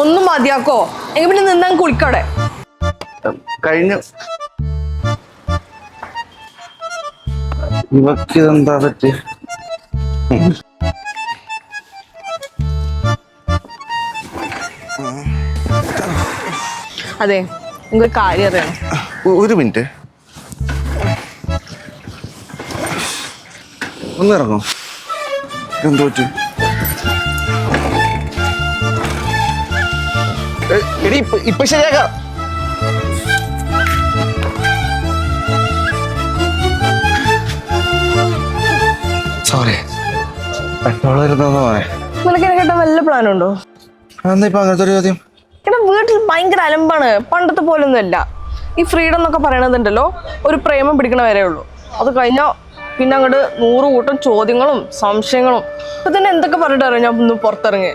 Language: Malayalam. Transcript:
ഒന്നും മതിയാക്കോ? എങ്കിൽ പിന്നെ നിന്നാ കുളിക്കടെ കഴിഞ്ഞു. ഇവക്കിതെന്താ പറ്റി? അതെ നിങ്ങൾക്ക് കാര്യം അറിയണം ഒരു മിനിറ്റ്. ഒന്ന് ഇറങ്ങോ എന്തോ എടി ഇപ്പൊ ഇപ്പൊ ശരിയാക്കാം. സോറി പെട്രോൾ വരുന്നതെന്ന് പറയാം നിനക്ക് എന്നെ കേട്ട വല്ല പ്ലാൻ ഉണ്ടോ എന്താ ഇപ്പൊ അങ്ങനത്തെ ഒരു ചോദ്യം? വീട്ടിൽ ഭയങ്കര അലമ്പാണ്. പണ്ടത്തെ പോലൊന്നും അല്ല ഈ ഫ്രീഡം എന്നൊക്കെ പറയണതുണ്ടല്ലോ ഒരു പ്രേമം പിടിക്കണ വരെ ഉള്ളൂ. അത് കഴിഞ്ഞാൽ പിന്നെ അങ്ങോട്ട് നൂറ് കൂട്ടം ചോദ്യങ്ങളും സംശയങ്ങളും. ഇപ്പൊ തന്നെ എന്തൊക്കെ പറഞ്ഞിട്ട് അറിയാം? ഞാൻ ഒന്ന് പുറത്തിറങ്ങി.